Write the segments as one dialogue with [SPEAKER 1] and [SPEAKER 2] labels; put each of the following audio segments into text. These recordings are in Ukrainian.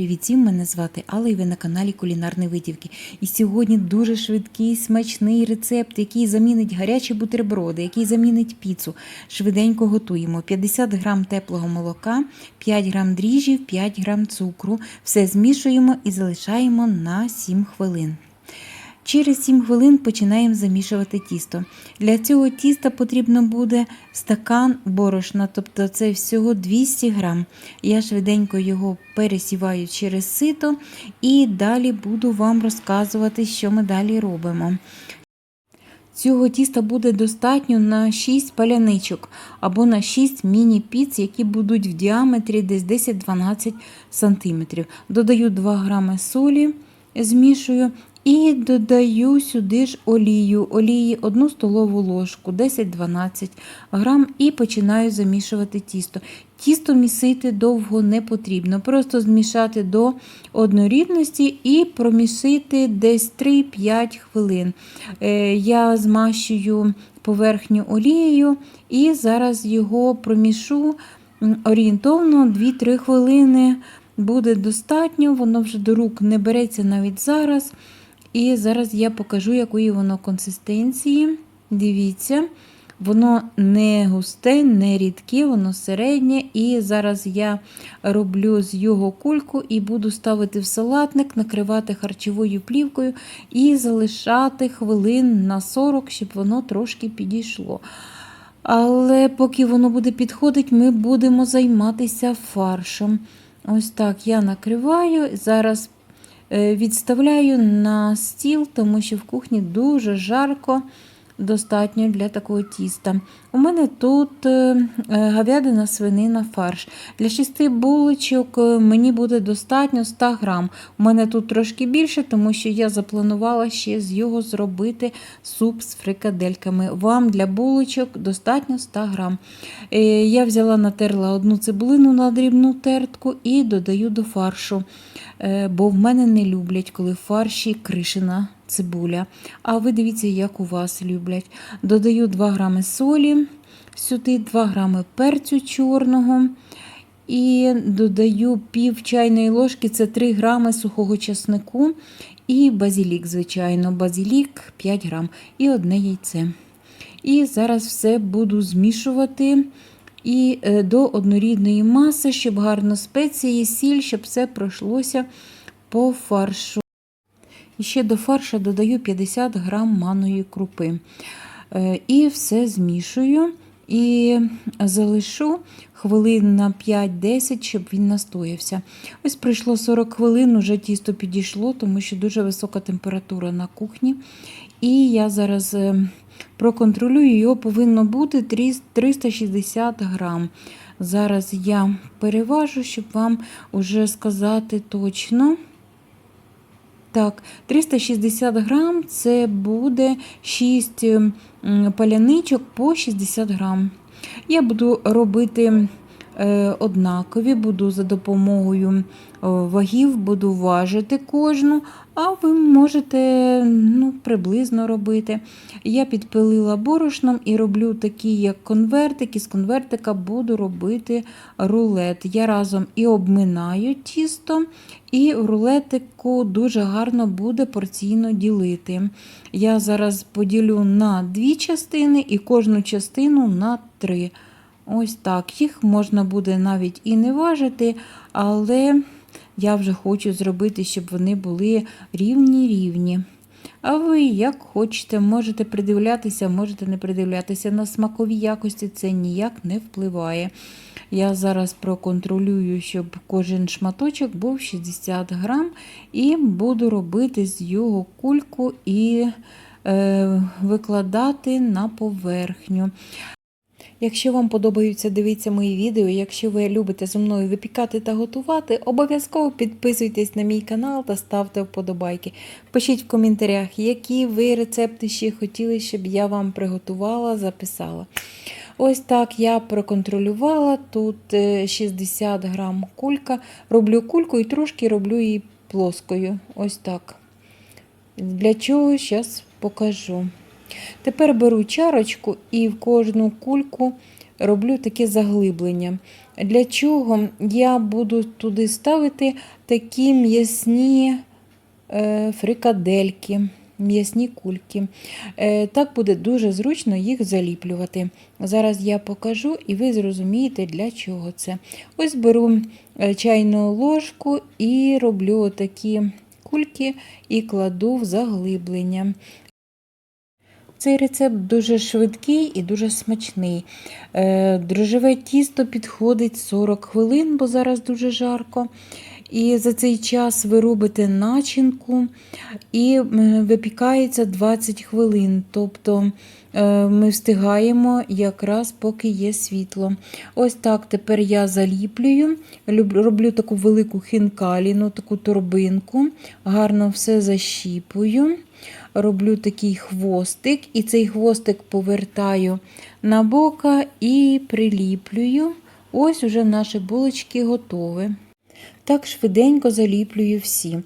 [SPEAKER 1] Привіт всім, мене звати Алла і ви на каналі Кулінарні Витівки. І сьогодні дуже швидкий, смачний рецепт, який замінить гарячі бутерброди, який замінить піцу. Швиденько готуємо 50 грам теплого молока, 5 грам дріжджів, 5 грам цукру. Все змішуємо і залишаємо на 7 хвилин. Через 7 хвилин починаємо замішувати тісто. Для цього тіста потрібно буде стакан борошна, тобто це всього 200 грам. Я швиденько його пересіваю через сито і далі буду вам розказувати, що ми далі робимо. Цього тіста буде достатньо на 6 паляничок або на 6 міні-піц, які будуть в діаметрі десь 10-12 см. Додаю 2 грами солі, змішую і додаю сюди ж олію, олії 1 столову ложку, 10-12 грам, і починаю замішувати тісто. Тісто місити довго не потрібно, просто змішати до однорідності і промісити десь 3-5 хвилин. Е, Я змащую поверхню олією і зараз його промішу орієнтовно 2-3 хвилини. Буде достатньо, воно вже до рук не береться навіть зараз. І зараз я покажу, якої воно консистенції. Дивіться, воно не густе, не рідке, воно середнє. І зараз я роблю з його кульку і буду ставити в салатник, накривати харчовою плівкою і залишати хвилин на 40, щоб воно трошки підійшло. Але поки воно буде підходити, ми будемо займатися фаршем. Ось так я накриваю. Зараз відставляю на стіл, тому що в кухні дуже жарко, достатньо для такого тіста. У мене тут говядина свинина фарш. Для 6 булочок мені буде достатньо 100 грам. У мене тут трошки більше, тому що я запланувала ще з його зробити суп з фрикадельками. Вам для булочок достатньо 100 грам. Я взяла натерла одну цибулину на дрібну тертку і додаю до фаршу. Бо в мене не люблять, коли в фарші кришена цибуля. А ви дивіться, як у вас люблять. Додаю 2 грами солі, сюди 2 грами перцю чорного. І додаю пів чайної ложки, це 3 грами сухого часнику. І базилік, звичайно, базилік 5 грам і одне яйце. І зараз все буду змішувати і до однорідної маси, щоб гарно спеції, сіль, щоб все пройшлося по фаршу. І ще до фарша додаю 50 грам маної крупи. І все змішую і залишу хвилин на 5-10, щоб він настоявся. Ось пройшло 40 хвилин, уже тісто підійшло, тому що дуже висока температура на кухні. І я зараз проконтролюю, його повинно бути 360 грам. Зараз я переважу, щоб вам уже сказати точно. Так, 360 грам це буде 6 паляничок по 60 грам. Я буду робити однакові, буду за допомогою вагів, буду важити кожну, а ви можете ну, приблизно робити. Я підпилила борошном і роблю такі, як конвертики. З конвертика буду робити рулет. Я разом і обминаю тісто, і рулетику дуже гарно буде порційно ділити. Я зараз поділю на дві частини і кожну частину на три. Ось так. Їх можна буде навіть і не важити, але я вже хочу зробити, щоб вони були рівні-рівні. А ви, як хочете, можете придивлятися, можете не придивлятися. На смакові якості це ніяк не впливає. Я зараз проконтролюю, щоб кожен шматочок був 60 грам, і буду робити з його кульку і е, викладати на поверхню. Якщо вам подобаються дивитися мої відео, якщо ви любите зі мною випікати та готувати, обов'язково підписуйтесь на мій канал та ставте вподобайки. Пишіть в коментарях, які ви рецепти ще хотіли, щоб я вам приготувала, записала. Ось так я проконтролювала. Тут 60 грам кулька. Роблю кульку і трошки роблю її плоскою. Ось так. Для чого зараз покажу. Тепер беру чарочку і в кожну кульку роблю таке заглиблення. Для чого я буду туди ставити такі м'ясні е, фрикадельки, м'ясні кульки. Е, так буде дуже зручно їх заліплювати. Зараз я покажу і ви зрозумієте, для чого це. Ось беру е, чайну ложку і роблю такі кульки і кладу в заглиблення. Цей рецепт дуже швидкий і дуже смачний. Е, Дрожжеве тісто підходить 40 хвилин, бо зараз дуже жарко. І за цей час ви робите начинку і випікається 20 хвилин. Тобто е, ми встигаємо якраз поки є світло. Ось так тепер я заліплюю, роблю таку велику хінкаліну, таку торбинку, гарно все защіпую. Роблю такий хвостик, і цей хвостик повертаю на бока і приліплюю. Ось уже наші булочки готові. Так швиденько заліплюю всі.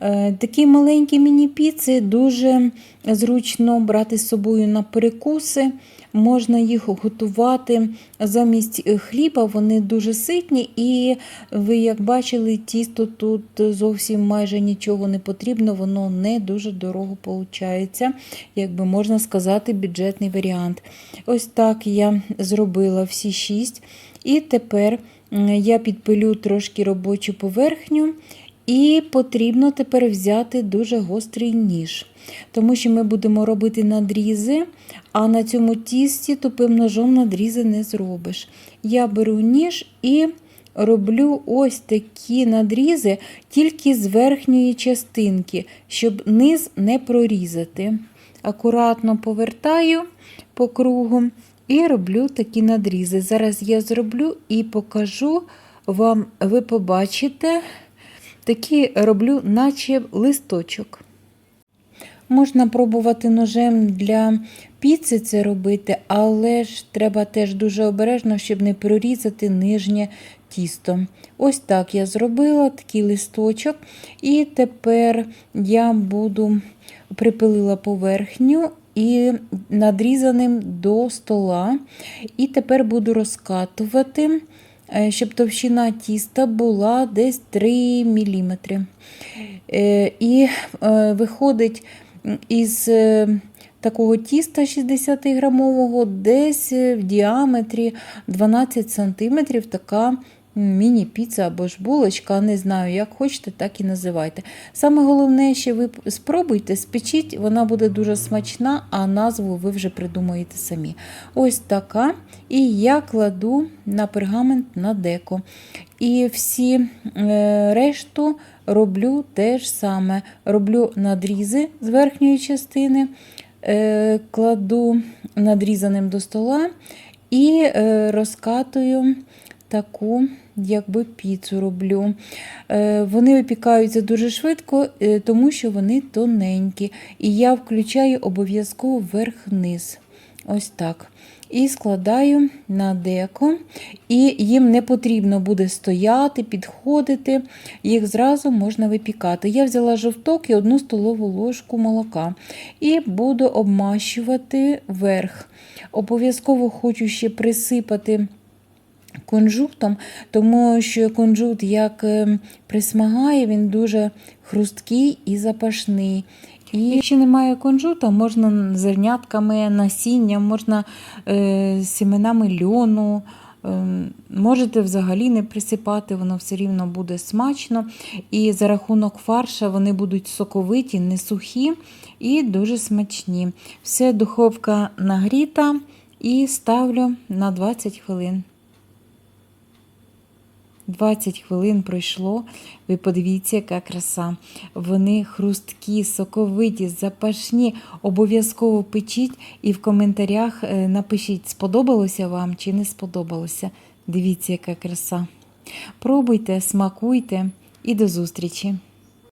[SPEAKER 1] Е, Такі маленькі міні-піци дуже зручно брати з собою на перекуси. Можна їх готувати замість е, хліба, вони дуже ситні, і ви, як бачили, тісто тут зовсім майже нічого не потрібно, воно не дуже дорого виходить, якби можна сказати, бюджетний варіант. Ось так я зробила всі шість. І тепер я підпилю трошки робочу поверхню, і потрібно тепер взяти дуже гострий ніж, тому що ми будемо робити надрізи, а на цьому тісті тупим ножом надрізи не зробиш. Я беру ніж і роблю ось такі надрізи тільки з верхньої частинки, щоб низ не прорізати. Акуратно повертаю по кругу і роблю такі надрізи. Зараз я зроблю і покажу вам, ви побачите, такі роблю, наче листочок. Можна пробувати ножем для піци це робити, але ж треба теж дуже обережно, щоб не прорізати нижнє тісто. Ось так я зробила такий листочок. І тепер я буду припилила поверхню і надрізаним до стола. І тепер буду розкатувати, е, щоб товщина тіста була десь 3 мм. І е, виходить із е, такого тіста 60-грамового, десь в діаметрі 12 см така міні-піца або ж булочка, не знаю, як хочете, так і називайте. Саме головне, що ви спробуйте, спечіть, вона буде дуже смачна, а назву ви вже придумаєте самі. Ось така. І я кладу на пергамент на деко. І всі е, решту роблю те ж саме. Роблю надрізи з верхньої частини, е, кладу надрізаним до стола і е, розкатую таку якби піцу роблю. Е, Вони випікаються дуже швидко, е, тому що вони тоненькі. І я включаю обов'язково вверх-вниз. Ось так. І складаю на деко, і їм не потрібно буде стояти, підходити, їх зразу можна випікати. Я взяла жовток і одну столову ложку молока і буду обмащувати верх. Обов'язково хочу ще присипати кунжутом, тому що кунжут як е, присмагає, він дуже хрусткий і запашний. І якщо немає кунжута, можна зернятками, насінням, можна е, сіменами льону. Е, Можете взагалі не присипати, воно все рівно буде смачно. І за рахунок фарша вони будуть соковиті, не сухі і дуже смачні. Все, духовка нагріта і ставлю на 20 хвилин. 20 хвилин пройшло. Ви подивіться, яка краса. Вони хрусткі, соковиті, запашні. Обов'язково печіть і в коментарях е, напишіть, сподобалося вам чи не сподобалося. Дивіться, яка краса. Пробуйте, смакуйте і до зустрічі!